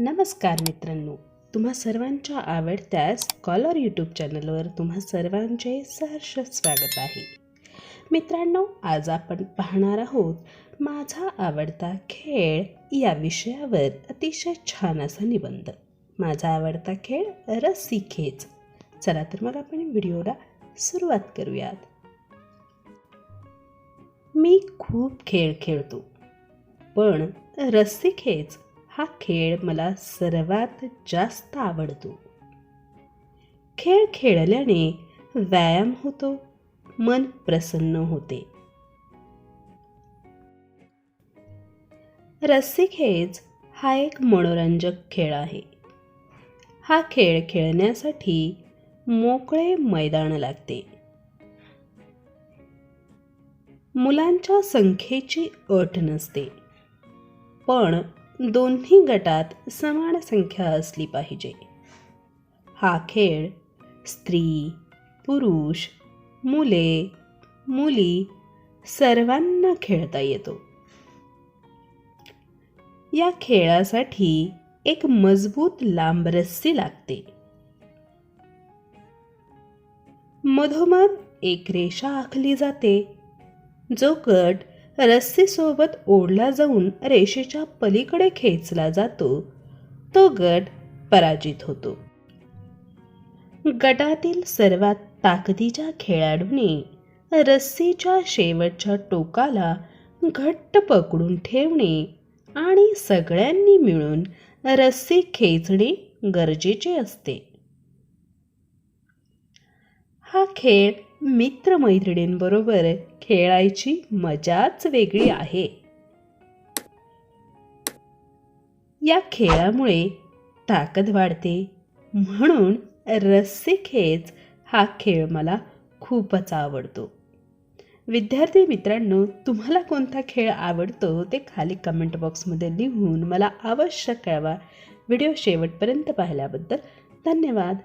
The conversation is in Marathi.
नमस्कार मित्रांनो. तुम्हा सर्वांच्या आवडत्याच कॉलर यूट्यूब चॅनलवर तुम्हा सर्वांचे सहर्ष स्वागत आहे. मित्रांनो आज आपण पाहणार आहोत माझा आवडता खेळ या विषयावर अतिशय छान असा निबंध. माझा आवडता खेळ रस्सी खेच चला तर मग आपण व्हिडिओला सुरुवात करूयात. मी खूप खेळ खेळतो पण रस्सी खेच हा खेळ मला सर्वात जास्त आवडतो. खेळ खेळल्याने व्यायाम होतो मन प्रसन्न होते. रस्सी खेच हा एक मनोरंजक खेळ आहे. हा खेळ खेळण्यासाठी मोकळे मैदान लागते. मुलांच्या संख्येची अट नसते. पण दोन्ही गटात समान संख्या असली पाहिजे. हा खेळ स्त्री पुरुष मुले मुली सर्वांना खेळता येतो. या खेळासाठी एक मजबूत लांब रस्सी लागते. मधोमध एक रेषा आखली जाते. जो गट रस्सीसोबत ओढला जाऊन रेषेच्या पलीकडे खेचला जातो. तो गट पराजित होतो. गटातील सर्वात ताकदीच्या खेळाडूने रस्सीच्या शेवटच्या टोकाला घट्ट पकडून ठेवणे आणि सगळ्यांनी मिळून रस्सी खेचणे गरजेचे असते. हा खेळ मित्रमैत्रिणींबरोबर खेळायची मजाच वेगळी आहे. या खेळामुळे ताकद वाढते. म्हणून रस्सी खेच हा खेळ मला खूपच आवडतो. विद्यार्थी मित्रांनो तुम्हाला कोणता खेळ आवडतो ते खाली कमेंट बॉक्समध्ये लिहून मला अवश्य कळवा. व्हिडिओ शेवटपर्यंत पाहिल्याबद्दल धन्यवाद.